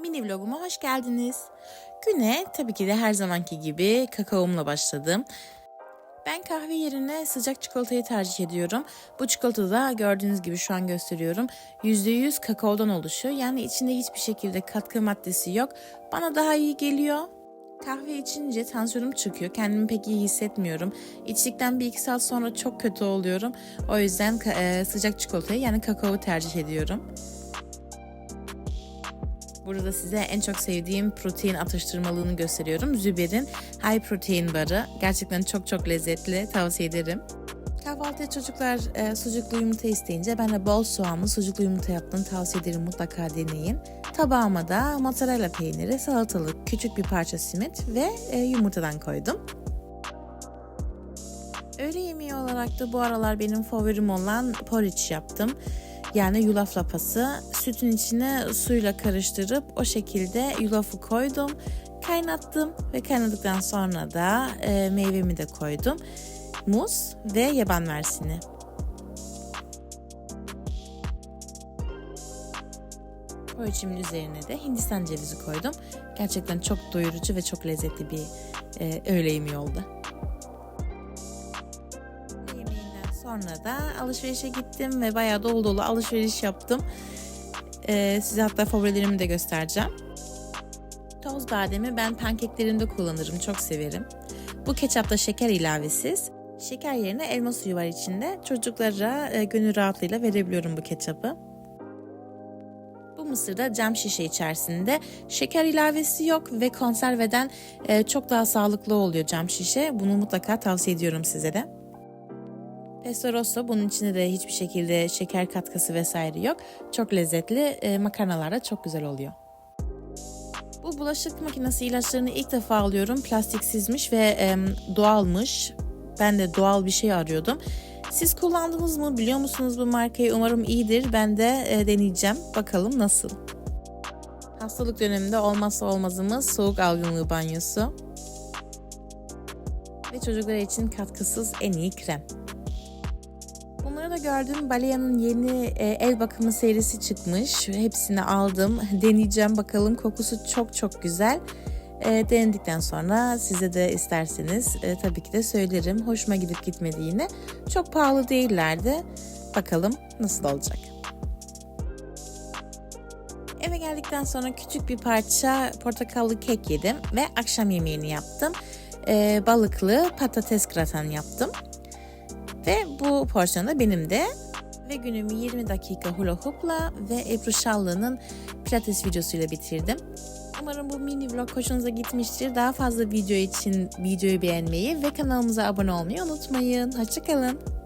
Mini vloguma hoş geldiniz. Güne tabii ki de her zamanki gibi kakaomla başladım. Ben kahve yerine sıcak çikolatayı tercih ediyorum. Bu çikolata da gördüğünüz gibi şu an gösteriyorum. %100 kakaodan oluşuyor. Yani içinde hiçbir şekilde katkı maddesi yok. Bana daha iyi geliyor. Kahve içince tansiyonum çıkıyor. Kendimi pek iyi hissetmiyorum. İçtikten bir iki saat sonra çok kötü oluyorum. O yüzden e, sıcak çikolatayı yani kakao tercih ediyorum. Burada size en çok sevdiğim protein atıştırmalığını gösteriyorum. Züber'in High Protein Barı. Gerçekten çok çok lezzetli. Tavsiye ederim. Kahvaltıya çocuklar e, sucuklu yumurta isteyince ben de bol soğanlı sucuklu yumurta yaptım. Tavsiye ederim mutlaka deneyin. Tabağıma da mozzarella peyniri, salatalık, küçük bir parça simit ve e, yumurtadan koydum. Öğle yemeği olarak da bu aralar benim favorim olan porridge yaptım. Yani yulaf lapası. Sütün içine suyla karıştırıp o şekilde yulafı koydum. Kaynattım ve kaynadıktan sonra da e, meyvemi de koydum. Muz ve yaban mersini. Porridge'imin üzerine de Hindistan cevizi koydum. Gerçekten çok doyurucu ve çok lezzetli bir e, öğle yemeği oldu. Sonra da alışverişe gittim ve bayağı dolu dolu alışveriş yaptım. Ee, size hatta favorilerimi de göstereceğim. Toz bademi ben pankeklerimde kullanırım, çok severim. Bu ketçapta şeker ilavesiz. Şeker yerine elma suyu var içinde. Çocuklara e, gönül rahatlığıyla verebiliyorum bu ketçapı. Bu mısır da cam şişe içerisinde. Şeker ilavesi yok ve konserveden e, çok daha sağlıklı oluyor cam şişe. Bunu mutlaka tavsiye ediyorum size de. Pesto rosso bunun içinde de hiçbir şekilde şeker katkısı vesaire yok. Çok lezzetli e, makarnalar çok güzel oluyor. Bu bulaşık makinesi ilaçlarını ilk defa alıyorum. Plastiksizmiş ve e, doğalmış. Ben de doğal bir şey arıyordum. Siz kullandınız mı? Biliyor musunuz bu markayı? Umarım iyidir. Ben de e, deneyeceğim. Bakalım nasıl. Hastalık döneminde olmazsa olmazımız soğuk algınlığı banyosu. Ve çocuklar için katkısız en iyi krem. Bunları da gördüm. Balea'nın yeni el bakımı serisi çıkmış. Hepsini aldım. Deneyeceğim bakalım. Kokusu çok çok güzel. E, denedikten sonra size de isterseniz e, tabii ki de söylerim. Hoşuma gidip gitmediğini. Çok pahalı değillerdi. Bakalım nasıl olacak. Eve geldikten sonra küçük bir parça portakallı kek yedim ve akşam yemeğini yaptım. E, balıklı patates gratin yaptım. Ve bu porsiyon da benim de. Ve günümü 20 dakika hula hoopla ve Ebru Şallı'nın pilates videosuyla bitirdim. Umarım bu mini vlog hoşunuza gitmiştir. Daha fazla video için videoyu beğenmeyi ve kanalımıza abone olmayı unutmayın. Hoşçakalın.